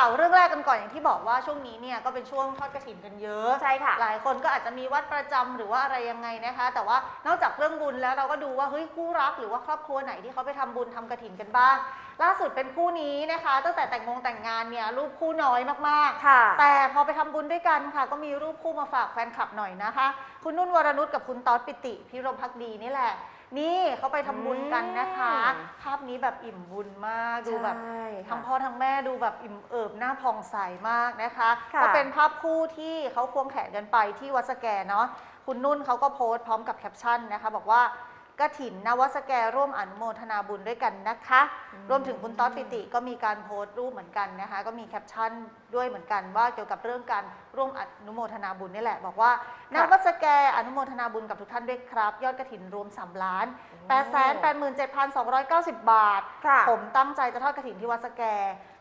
ข่าวเรื่องแรกกันก่อนอย่างที่บอกว่าช่วงนี้เนี่ยก็เป็นช่วงทอดกระถินกันเยอะใช่ค่ะ หลายคนก็อาจจะมีวัดประจำหรือว่าอะไรยังไงนะคะ แต่ว่านอกจากเรื่องบุญแล้วเราก็ดูว่าเฮ้ยคู่รักหรือว่าครอบครัวไหนที่เขาไปทำบุญทำกระถินกันบ้าง ล่าสุดเป็นคู่นี้นะคะ ตั้งแต่แต่งงงแต่งงานเนี่ยรูปคู่น้อยมากๆ ค่ะ แต่พอไปทำบุญด้วยกันค่ะ ก็มีรูปคู่มาฝากแฟนคลับหน่อยนะคะ คุณนุ่นวรนุชกับคุณต๊อดปิติพิรมพักดีนี่แหละ นี่เขาไปทำบุญกันนะคะ อืม ภาพนี้แบบอิ่มบุญมากดูแบบ ใช่ค่ะ ทั้งพ่อทั้งแม่ดูแบบอิ่มเอิบหน้าผ่องใสมากนะคะค่ะก็เป็นภาพคู่ที่เขาควงแขนกันไปที่วัดสแกเนาะคุณนุ่นเขาก็โพสต์พร้อมกับแคปชั่นนะคะ บอกว่า กระถินนวัดสแกร่วมอนุโมทนาบุญด้วยกันนะคะ รวมถึงคุณต๊อดปิติก็มีการโพสต์รูปเหมือนกันนะคะ ก็มีแคปชั่นด้วยเหมือนกันว่าเกี่ยวกับเรื่องการร่วมอนุโมทนาบุญนี่แหละ บอกว่าณวัดสแกอนุโมทนาบุญกับทุกท่านด้วยครับ ยอดกระถินรวม3ล้าน8 8 7 2 9 0 บาทค่ะผมตั้งใจจะทอดกระถินที่วัดสแก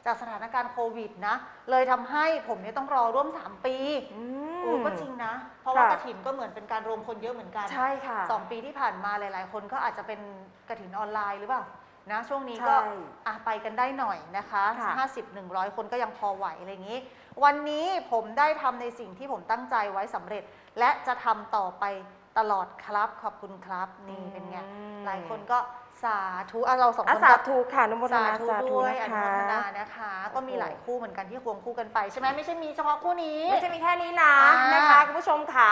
จากสถานการณ์โควิดนะ เลยทำให้ผมเนี่ยต้องรอร่วม 3 ปีอืม โอ้ก็จริงนะ เพราะว่าค่ะ กระถินก็เหมือนเป็นการรวมคนเยอะเหมือนกันใช่ค่ะ สองปีที่ผ่านมาหลาย ๆ คนก็อาจจะเป็นกระถินออนไลน์หรือเปล่านะช่วงนี้ก็ใช่อะไปกันได้หน่อยนะคะค่ะ 50 100 คนก็ยังพอไหวอะไรอย่างนี้ วันนี้ผมได้ทำในสิ่งที่ผมตั้งใจไว้สำเร็จ และจะทำต่อไปตลอดครับขอบคุณครับนี่เป็นไง อืม หลายคนก็ สาธุอะเราสองอาคนสาก็ธุค่ะอนุโมทสานาธุสาธุด้วยนะอนุคะโมทนานะคะ ก็มีหลายคู่เหมือนกันที่ควงคู่กันไป ใช่ไหมไม่ใช่มีเฉพาะคู่นี้ ไม่ใช่มีแค่นี้นะอ่าน นะคะคุณผู้ชมขา